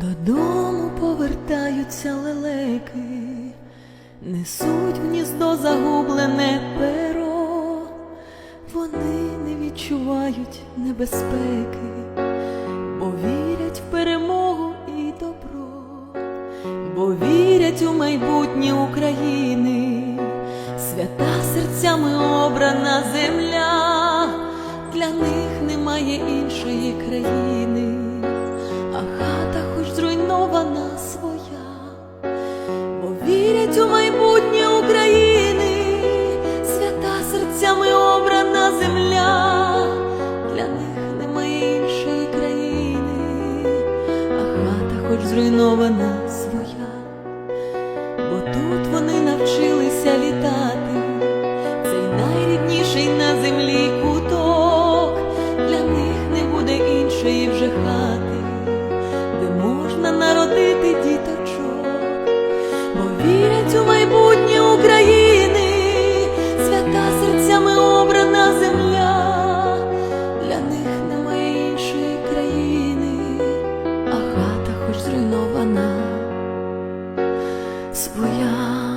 Додому повертаються лелеки, несуть гніздо загублене перо, вони не відчувають небезпеки, бо вірять в перемогу і добро, бо вірять у майбутнє України, свята серцями обрана земля, для них немає іншої країни а хата хоч зруйнована своя, бо вірять у майбутнє України, свята серцями обрана земля, для них немає іншої країни, а хата хоч зруйнована своя, бо тут вони навчилися літати, цей найрідніший на землі куток, для них не буде іншої вже хати свята серцями обрана земля, для них немає іншої країни, а хата хоч зруйнована своя.